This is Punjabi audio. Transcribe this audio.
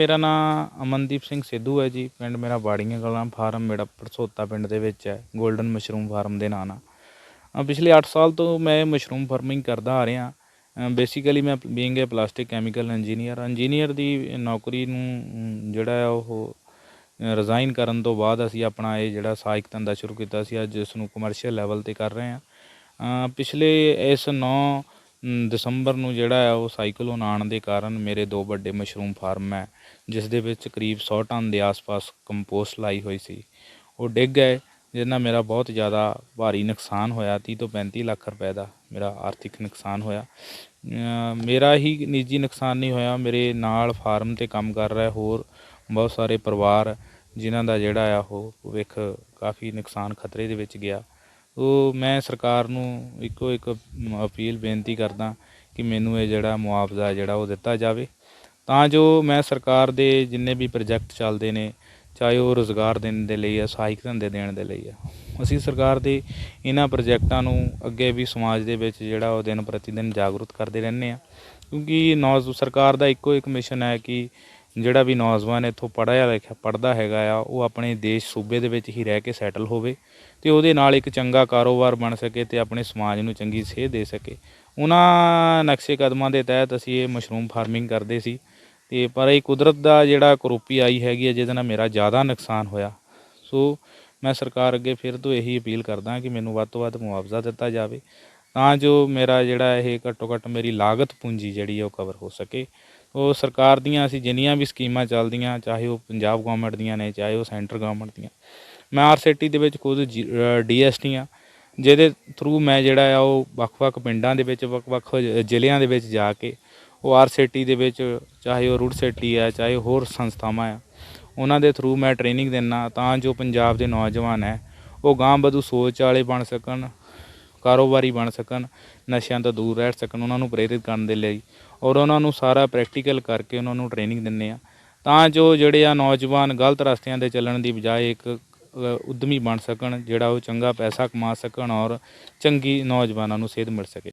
ਮੇਰਾ ਨਾਮ ਅਮਨਦੀਪ ਸਿੰਘ ਸਿੱਧੂ ਹੈ ਜੀ। ਪਿੰਡ ਮੇਰਾ ਬਾੜੀਆਂ ਕਲਾਂ ਫਾਰਮ ਮੇਰਾ ਪਰਸੋਤਾ ਪਿੰਡ ਦੇ ਵਿੱਚ ਹੈ। 골ਡਨ ਮਸ਼ਰੂਮ ਫਾਰਮ ਦੇ ਨਾਂ ਨਾਲ। ਪਿਛਲੇ 8 ਸਾਲ ਤੋਂ ਮੈਂ ਮਸ਼ਰੂਮ ਫਾਰਮਿੰਗ ਕਰਦਾ ਆ ਰਿਹਾ। ਬੇਸਿਕਲੀ ਮੈਂ being a plastic chemical engineer engineer ਦੀ ਨੌਕਰੀ ਨੂੰ ਜਿਹੜਾ ਹੈ ਉਹ ਰਿਜ਼ਾਈਨ ਕਰਨ ਤੋਂ ਬਾਅਦ ਅਸੀਂ ਆਪਣਾ ਇਹ ਜਿਹੜਾ ਸਹਾਇਕ ਧੰਦਾ ਸ਼ੁਰੂ ਕੀਤਾ ਸੀ। ਅੱਜ ਇਸ ਨੂੰ ਕਮਰਸ਼ੀਅਲ ਲੈਵਲ ਤੇ ਕਰ ਰਹੇ ਹਾਂ। ਪਿਛਲੇ ਇਸ 9 ਦਸੰਬਰ ਨੂੰ ਜਿਹੜਾ ਹੈ ਉਹ ਸਾਈਕਲੋਨ ਆਉਣ ਦੇ ਕਾਰਨ ਮੇਰੇ ਦੋ ਵੱਡੇ ਮਸ਼ਰੂਮ ਫਾਰਮ ਹੈ, ਜਿਸ ਦੇ ਵਿੱਚ ਕਰੀਬ 100 ਟਨ ਦੇ ਆਸ-ਪਾਸ ਕੰਪੋਸਟ ਲਾਈ ਹੋਈ ਸੀ। ਉਹ ਡਿੱਗ ਗਏ ਜਿਹਦੇ ਨਾਲ ਮੇਰਾ ਬਹੁਤ ਜ਼ਿਆਦਾ ਭਾਰੀ ਨੁਕਸਾਨ ਹੋਇਆ 30 ਤੋਂ 35 ਲੱਖ ਰੁਪਏ ਦਾ ਮੇਰਾ ਆਰਥਿਕ ਨੁਕਸਾਨ ਹੋਇਆ। ਮੇਰਾ ਹੀ ਨਿੱਜੀ ਨੁਕਸਾਨ ਨਹੀਂ ਹੋਇਆ, ਮੇਰੇ ਨਾਲ ਫਾਰਮ ਤੇ ਕੰਮ ਕਰ ਰਹੇ ਹੋਰ ਬਹੁਤ ਸਾਰੇ ਪਰਿਵਾਰ, ਜਿਨ੍ਹਾਂ ਦਾ ਜਿਹੜਾ ਆ ਉਹ ਭਵਿੱਖ ਕਾਫੀ ਨੁਕਸਾਨ ਖਤਰੇ ਦੇ ਵਿੱਚ ਗਿਆ। ਉਹ ਮੈਂ ਸਰਕਾਰ ਨੂੰ ਇੱਕੋ ਇੱਕ ਅਪੀਲ ਬੇਨਤੀ ਕਰਦਾ ਕਿ ਮੈਨੂੰ ਇਹ ਜਿਹੜਾ ਮੁਆਵਜ਼ਾ ਜਿਹੜਾ ਉਹ ਦਿੱਤਾ ਜਾਵੇ। ਤਾਂ ਜੋ ਮੈਂ ਸਰਕਾਰ ਦੇ ਜਿੰਨੇ ਵੀ ਪ੍ਰੋਜੈਕਟ ਚੱਲਦੇ ਨੇ, ਚਾਹੇ ਉਹ ਰੋਜ਼ਗਾਰ ਦੇਣ ਦੇ ਲਈ ਆ, ਸਹਾਇਕ ਧੰਦੇ ਦੇਣ ਦੇ ਲਈ ਆ, ਅਸੀਂ ਸਰਕਾਰ ਦੇ ਇਹਨਾਂ ਪ੍ਰੋਜੈਕਟਾਂ ਨੂੰ ਅੱਗੇ ਵੀ ਸਮਾਜ ਦੇ ਵਿੱਚ ਜਿਹੜਾ ਉਹ ਦਿਨ ਪ੍ਰਤੀ ਦਿਨ ਜਾਗਰੂਕ ਕਰਦੇ ਰਹਿੰਦੇ ਆ ਕਿਉਂਕਿ ਨੌਜ, ਸਰਕਾਰ ਦਾ ਇੱਕੋ ਇੱਕ ਮਿਸ਼ਨ ਹੈ ਕਿ ਜਿਹੜਾ ਵੀ ਨੌਜਵਾਨ ਇੱਥੋਂ ਪੜ੍ਹਿਆ ਲਿਖਿਆ, ਪੜ੍ਹਦਾ ਹੈਗਾ ਆ, ਉਹ ਆਪਣੇ ਦੇਸ਼ ਸੂਬੇ ਦੇ ਵਿੱਚ ਹੀ ਰਹਿ ਕੇ ਸੈਟਲ ਹੋਵੇ ਅਤੇ ਉਹਦੇ ਨਾਲ ਇੱਕ ਚੰਗਾ ਕਾਰੋਬਾਰ ਬਣ ਸਕੇ ਅਤੇ ਆਪਣੇ ਸਮਾਜ ਨੂੰ ਚੰਗੀ ਸੇਧ ਦੇ ਸਕੇ। ਉਹਨਾਂ ਨਕਸ਼ੇ ਕਦਮਾਂ ਦੇ ਤਹਿਤ ਅਸੀਂ ਇਹ ਮਸ਼ਰੂਮ ਫਾਰਮਿੰਗ ਕਰਦੇ ਸੀ ਅਤੇ ਪਰ ਇਹ ਕੁਦਰਤ ਦਾ ਜਿਹੜਾ ਕਰੋਪੀ ਆਈ ਹੈਗੀ ਹੈ ਜਿਹਦੇ ਨਾਲ ਮੇਰਾ ਜ਼ਿਆਦਾ ਨੁਕਸਾਨ ਹੋਇਆ। ਸੋ ਮੈਂ ਸਰਕਾਰ ਅੱਗੇ ਫਿਰ ਤੋਂ ਇਹੀ ਅਪੀਲ ਕਰਦਾ ਕਿ ਮੈਨੂੰ ਵੱਧ ਤੋਂ ਵੱਧ ਮੁਆਵਜ਼ਾ ਦਿੱਤਾ ਜਾਵੇ, ਤਾਂ ਜੋ ਮੇਰਾ ਜਿਹੜਾ ਇਹ ਘੱਟੋ ਘੱਟ ਮੇਰੀ ਲਾਗਤ ਪੂੰਜੀ ਜਿਹੜੀ ਹੈ ਉਹ ਕਵਰ ਹੋ ਸਕੇ। ਉਹ ਸਰਕਾਰ ਦੀਆਂ ਅਸੀਂ ਜਿੰਨੀਆਂ ਵੀ ਸਕੀਮਾਂ ਚੱਲਦੀਆਂ, ਚਾਹੇ ਉਹ ਪੰਜਾਬ ਗਵਰਨਮੈਂਟ ਦੀਆਂ ਨੇ, ਚਾਹੇ ਉਹ ਸੈਂਟਰ ਗਵਰਨਮੈਂਟ ਦੀਆਂ, ਮੈਂ ਆਰਸੀਟੀ ਦੇ ਵਿੱਚ ਖੁਦ ਡੀਐਸਟੀ ਆ ਜਿਹਦੇ ਥਰੂ ਮੈਂ ਜਿਹੜਾ ਆ, ਉਹ ਵੱਖ-ਵੱਖ ਪਿੰਡਾਂ ਦੇ ਵਿੱਚ, ਵੱਖ-ਵੱਖ ਜ਼ਿਲ੍ਹਿਆਂ ਦੇ ਵਿੱਚ ਜਾ ਕੇ, ਉਹ ਆਰਸੀਟੀ ਦੇ ਵਿੱਚ, ਚਾਹੇ ਉਹ ਰੂਟ ਸਿਟੀ ਆ, ਚਾਹੇ ਹੋਰ ਸੰਸਥਾਵਾਂ ਆ, ਉਹਨਾਂ ਦੇ ਥਰੂ ਮੈਂ ਟ੍ਰੇਨਿੰਗ ਦਿੰਨਾ ਤਾਂ ਜੋ ਪੰਜਾਬ ਦੇ ਨੌਜਵਾਨ ਹੈ, ਉਹ ਗਾਂਹ ਵਧੂ ਸੋਚ ਵਾਲੇ ਬਣ ਸਕਣ ਕਾਰੋਬਾਰੀ ਬਣ ਸਕਣ ਨਸ਼ਿਆਂ ਤੋਂ ਦੂਰ ਰਹਿ ਸਕਣ ਉਹਨਾਂ ਨੂੰ ਪ੍ਰੇਰਿਤ ਕਰਨ ਦੇ ਲਈ ਔਰ ਉਹਨਾਂ ਨੂੰ ਸਾਰਾ ਪ੍ਰੈਕਟੀਕਲ ਕਰਕੇ ਉਹਨਾਂ ਨੂੰ ਟ੍ਰੇਨਿੰਗ ਦਿੰਨੇ ਆ ਤਾਂ ਜੋ ਜਿਹੜੇ ਆ ਨੌਜਵਾਨ ਗਲਤ ਰਸਤਿਆਂ ਤੇ ਚੱਲਣ ਦੀ ਬਜਾਏ ਇੱਕ ਅ, ਉੱਦਮੀ ਬਣ ਸਕਣ ਜਿਹੜਾ ਉਹ ਚੰਗਾ ਪੈਸਾ ਕਮਾ ਸਕਣ ਔਰ ਚੰਗੀ ਨੌਜਵਾਨਾਂ ਨੂੰ ਸੇਧ ਮਿਲ ਸਕੇ।